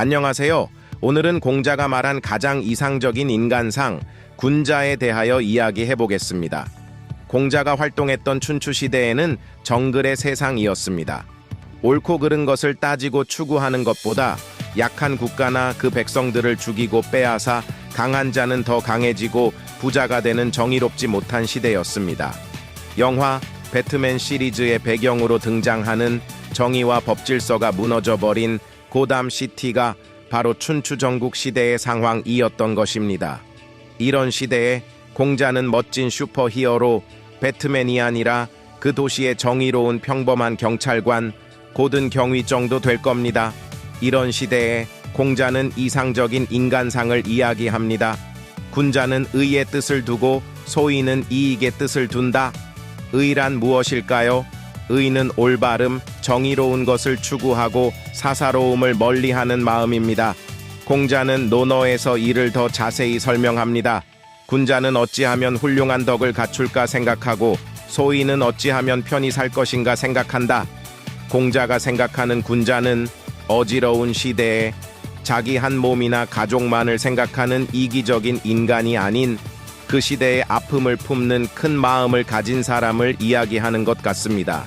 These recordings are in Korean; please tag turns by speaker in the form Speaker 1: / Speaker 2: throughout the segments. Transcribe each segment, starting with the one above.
Speaker 1: 안녕하세요. 오늘은 공자가 말한 가장 이상적인 인간상 군자에 대하여 이야기해 보겠습니다. 공자가 활동했던 춘추 시대에는 정글의 세상이었습니다. 옳고 그른 것을 따지고 추구하는 것보다 약한 국가나 그 백성들을 죽이고 빼앗아 강한 자는 더 강해지고 부자가 되는 정의롭지 못한 시대였습니다. 영화 배트맨 시리즈의 배경으로 등장하는 정의와 법질서가 무너져 버린 고담 시티가 바로 춘추 전국 시대의 상황이었던 것입니다. 이런 시대에 공자는 멋진 슈퍼 히어로 배트맨이 아니라 그 도시의 정의로운 평범한 경찰관 고든 경위 정도 될 겁니다. 이런 시대에 공자는 이상적인 인간상을 이야기합니다. 군자는 의의 뜻을 두고 소인은 이익의 뜻을 둔다. 의란 무엇일까요? 의는 올바름, 정의로운 것을 추구하고 사사로움을 멀리하는 마음입니다. 공자는 논어에서 이를 더 자세히 설명합니다. 군자는 어찌하면 훌륭한 덕을 갖출까 생각하고 소인은 어찌하면 편히 살 것인가 생각한다. 공자가 생각하는 군자는 어지러운 시대에 자기 한 몸이나 가족만을 생각하는 이기적인 인간이 아닌 그 시대의 아픔을 품는 큰 마음을 가진 사람을 이야기하는 것 같습니다.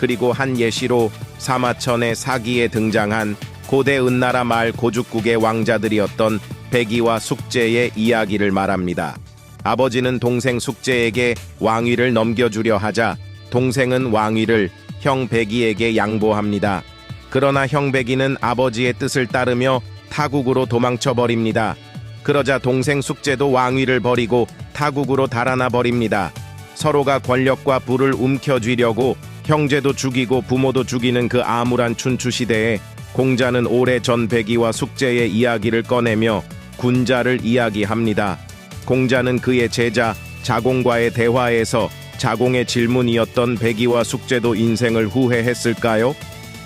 Speaker 1: 그리고 한 예시로 사마천의 사기에 등장한 고대 은나라 말 고죽국의 왕자들이었던 백이와 숙제의 이야기를 말합니다. 아버지는 동생 숙제에게 왕위를 넘겨주려 하자 동생은 왕위를 형 백이에게 양보합니다. 그러나 형 백이는 아버지의 뜻을 따르며 타국으로 도망쳐 버립니다. 그러자 동생 숙제도 왕위를 버리고 타국으로 달아나 버립니다. 서로가 권력과 부를 움켜쥐려고 형제도 죽이고 부모도 죽이는 그 암울한 춘추 시대에 공자는 오래 전 백이와 숙제의 이야기를 꺼내며 군자를 이야기합니다. 공자는 그의 제자 자공과의 대화에서 자공의 질문이었던 백이와 숙제도 인생을 후회했을까요?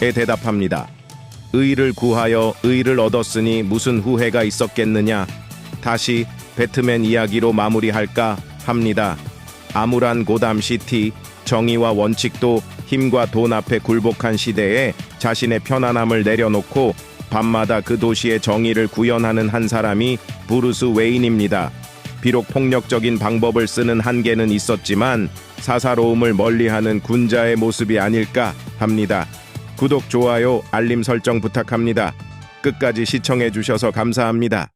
Speaker 1: 에 대답합니다. 의를 구하여 의를 얻었으니 무슨 후회가 있었겠느냐? 다시 배트맨 이야기로 마무리할까 합니다. 암울한 고담 시티, 정의와 원칙도 힘과 돈 앞에 굴복한 시대에 자신의 편안함을 내려놓고 밤마다 그 도시의 정의를 구현하는 한 사람이 브루스 웨인입니다. 비록 폭력적인 방법을 쓰는 한계는 있었지만 사사로움을 멀리하는 군자의 모습이 아닐까 합니다. 구독, 좋아요, 알림 설정 부탁합니다. 끝까지 시청해 주셔서 감사합니다.